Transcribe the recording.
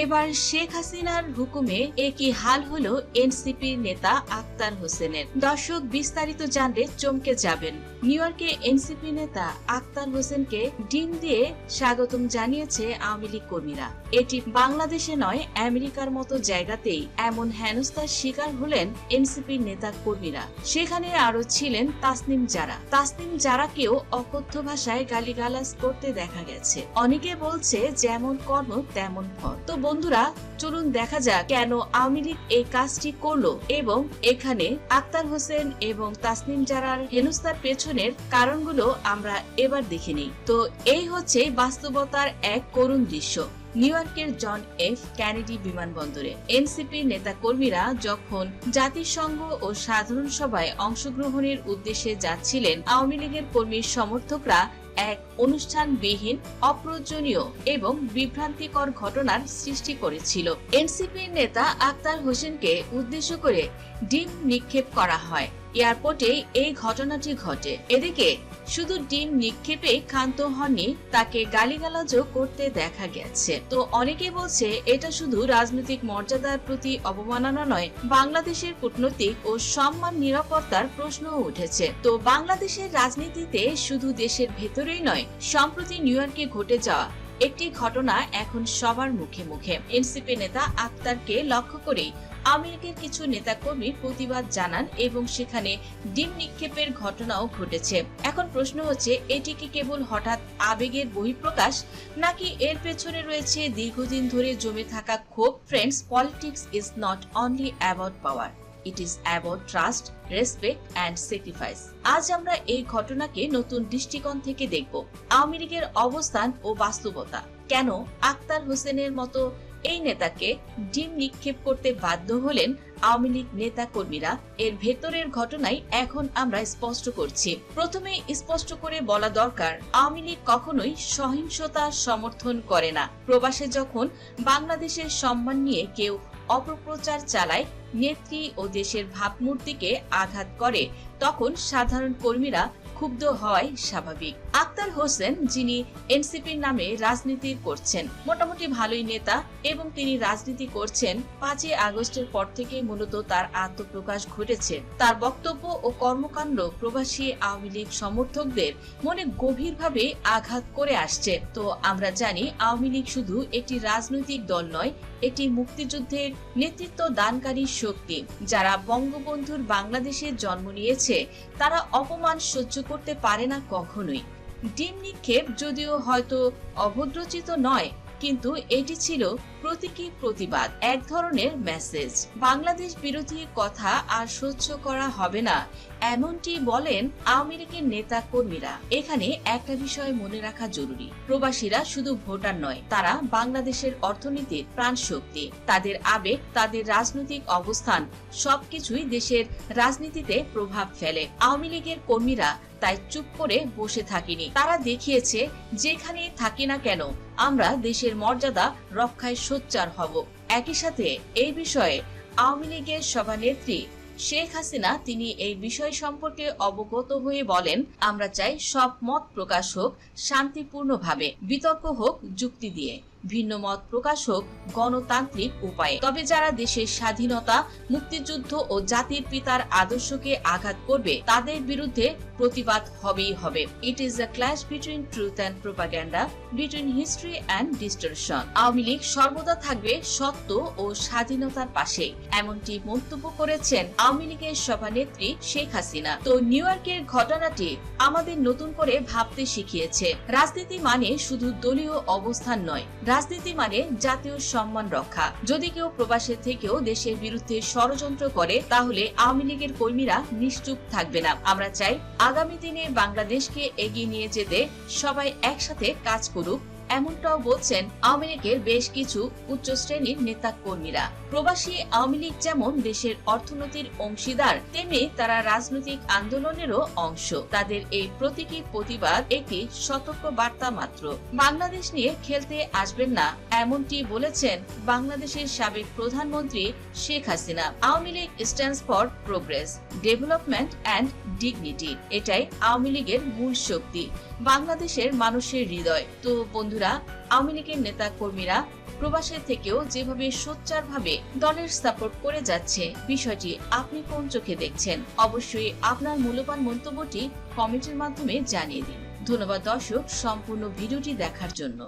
এবার শেখ হাসিনার হুকুমে একই হাল হলো এনসিপির নেতা আক্তার হোসেনের। দর্শক বিস্তারিত জানলে চমকে যাবেন। নিউ ইয়র্কে এনসিপি নেতা আক্তার হোসেনকে ডিম দিয়ে স্বাগতম জানিয়েছে আওয়ামী লীগ কর্মীরা। এটি বাংলাদেশে নয়, আমেরিকার মতো জায়গাতেই এমন হেনস্থার শিকার হলেন এনসিপির নেতা কর্মীরা। সেখানে আরও ছিলেন তাসনিম জারা। তাসনিম জারাকেও অকথ্য ভাষায় গালিগালাজ করতে দেখা গেছে। অনেকে বলছে যেমন কর্ম তেমন ফল। তো বন্ধুরা, চলুন দেখা যাক কেন আওয়ামী লীগ এই কাজটি করল এবং এখানে আক্তার হোসেন এবং তাসনিম জারার হেনস্থার পেছনের কারণগুলো আমরা এবার দেখে নিই। তো এই হচ্ছে বাস্তবতার এক করুণ দৃশ্য। নিউ ইয়র্কের জন এফ ক্যানেডি বিমানবন্দরে এনসিপি নেতা কর্মীরা যখন জাতিসংঘ ও সাধারণ সভায় অংশগ্রহণের উদ্দেশ্যে যাচ্ছিলেন, আওয়ামী লীগের কর্মীর সমর্থকরা এক অনুষ্ঠানবিহীন, অপ্রয়োজনীয় এবং বিভ্রান্তিকর ঘটনার সৃষ্টি করেছিল। এনসিপির নেতা আক্তার হোসেনকে উদ্দেশ্য করে ডিম নিক্ষেপ করা হয়। এয়ারপোর্টে এই ঘটনাটি ঘটে। এদিকে, শুধু ডিম নিক্ষেপে ক্ষান্ত হননি, তাকে গালিগালাজও করতে দেখা গেছে। তো অনেকে বলছে, এটা শুধু রাজনৈতিক মর্যাদার প্রতি অবমাননা নয় বাংলাদেশের কূটনৈতিক ও সম্মান নিরাপত্তার প্রশ্নও উঠেছে। তো বাংলাদেশের রাজনীতিতে শুধু দেশের ভেতরেই নয়, সম্প্রতি নিউ ইয়র্কে ঘটে যাওয়া একটি ঘটনা এখন সবার মুখে মুখে। এনসিপি নেতা আক্তারকে লক্ষ্য করেই আমেরিকার কিছু নেতাকর্মী প্রতিবাদ জানান এবং সেখানে ডিম নিক্ষেপের ঘটনাও ঘটেছে। এখন প্রশ্ন হচ্ছে, এটি কি কেবল হঠাৎ আবেগের বহিঃপ্রকাশ, নাকি এর পেছনে রয়েছে দীর্ঘদিন ধরে জমে থাকা ক্ষোভ? Friends politics is not only about power it is about trust respect and sacrifice আজ আমরা এই ঘটনাকে নতুন দৃষ্টিকোণ থেকে দেখব। আওয়ামী অবস্থান ও বাস্তবতা। কেন আক্তার হোসেনের মতো এই নেতাকে ডিম নিক্ষেপ করতে বাধ্য হলেন আওয়ামী লীগ নেতা কর্মীরা এর ভেতরের ঘটনাই এখন আমরা স্পষ্ট করছি। প্রথমে স্পষ্ট করে বলা দরকার, আওয়ামী লীগ কখনোই সহিংসতা সমর্থন করে না। প্রবাসে যখন বাংলাদেশের সম্মান নিয়ে কেউ অপপ্রচার চালায়, নেত্রী ও দেশের ভাবমূর্তিকে আঘাত করে, তখন সাধারণ কর্মীরা ক্ষুব্ধ হয় স্বাভাবিক। আক্তার হোসেন, যিনি এনসিপির নামে রাজনীতি করছেন, মোটামুটি ভালোই নেতা এবং তিনি রাজনীতি করছেন, পাঁচই আগস্টের পর থেকে মূলত তার আত্মপ্রকাশ ঘটেছে। তার বক্তব্য ও কর্মকাণ্ড প্রবাসী আওয়ামী লীগ সমর্থকদের মনে গভীরভাবে আঘাত করে আসছে। তো আমরা জানি, আওয়ামী লীগ শুধু একটি রাজনৈতিক দল নয় এটি মুক্তিযুদ্ধের নেতৃত্ব দানকারী শক্তি। যারা বঙ্গবন্ধুর বাংলাদেশে জন্ম নিয়েছে, তারা অপমান সহ্য করতে পারে না কখনোই। ডিম নিক্ষেপ যদিও হয়তো অভদ্রচিত নয় কিন্তু এটি ছিল প্রতীকী প্রতিবাদ, এক ধরনের মেসেজ বাংলাদেশ বিরোধী কথা আর সহ্য করা হবে না, এমনটি বলেন আওয়ামী লীগের নেতা কর্মীরা। এখানে একটা বিষয় মনে রাখা জরুরি। প্রবাসীরা শুধু ভোটার নয়, তারা বাংলাদেশের অর্থনীতির প্রাণ শক্তি তাদের আবেগ, তাদের রাজনৈতিক অবস্থান, সবকিছুই দেশের রাজনীতিতে প্রভাব ফেলে। আওয়ামী লীগের কর্মীরা তাই চুপ করে বসে থাকিনি। তারা দেখিয়েছে, যেখানেই থাকি না কেন, আমরা দেশের মর্যাদা রক্ষায় সোচ্চার হব। একই সাথে এই বিষয়ে আওয়ামী লীগের সভানেত্রী শেখ হাসিনা তিনি এই বিষয় সম্পর্কে অবগত হয়ে বলেন, আমরা চাই সব মত প্রকাশ হোক, শান্তিপূর্ণভাবে, বিতর্ক হোক, যুক্তি দিয়ে। ভিন্ন মত প্রকাশ হোক গণতান্ত্রিক উপায়ে। তবে যারা দেশের স্বাধীনতা, মুক্তিযুদ্ধ ও জাতির পিতার আদর্শকে আঘাত করবে, তাদের বিরুদ্ধে প্রতিবাদ হবেই হবে। It is a clash between truth and propaganda between history and distortion Awami League সর্বদা থাকবে সত্য ও স্বাধীনতার পাশে। এমনটি মন্তব্য করেছেন আওয়ামী লীগের সভানেত্রী শেখ হাসিনা। তো নিউ ইয়র্কের ঘটনাটি আমাদের নতুন করে ভাবতে শিখিয়েছে। রাজনীতি মানে শুধু দলীয় অবস্থান নয় রাজনীতি মানে জাতীয় সম্মান রক্ষা। যদি কেউ প্রবাসে থেকেও দেশের বিরুদ্ধে ষড়যন্ত্র করে, তাহলে আওয়ামী লীগের কর্মীরা নিশ্চুপ থাকবে না। আমরা চাই আগামী দিনে বাংলাদেশকে এগিয়ে নিয়ে যেতে সবাই একসাথে কাজ করুক এমনটাও বলছেন আওয়ামী লীগের বেশ কিছু উচ্চ শ্রেণির নেতা কর্মীরা প্রবাসী আওয়ামী লীগ যেমন দেশের অর্থনীতির অংশীদার, তেমনি তারা রাজনৈতিক আন্দোলনেরও অংশ। তাদের এই প্রতীকী প্রতিবাদ একটি সতর্ক বার্তা মাত্র। বাংলাদেশ নিয়ে খেলতে আসবেন না, এমনটি বলেছেন বাংলাদেশের সাবেক প্রধানমন্ত্রী Sheikh Hasina. Awami League stands for progress development and dignity এটাই আওয়ামী লীগের মূল শক্তি, বাংলাদেশের মানুষের হৃদয়। তো বন্ধুরা বন্ধুরা আওয়ামী লীগের নেতা কর্মীরা প্রবাসে থেকেও যেভাবে সোচ্চারভাবে দলের সাপোর্ট করে যাচ্ছে, বিষয়টি আপনি কোন চোখে দেখছেন? অবশ্যই আপনার মূল্যবান মন্তব্যটি কমেন্টের মাধ্যমে জানিয়ে দিন। ধন্যবাদ দর্শক, সম্পূর্ণ ভিডিওটি দেখার জন্য।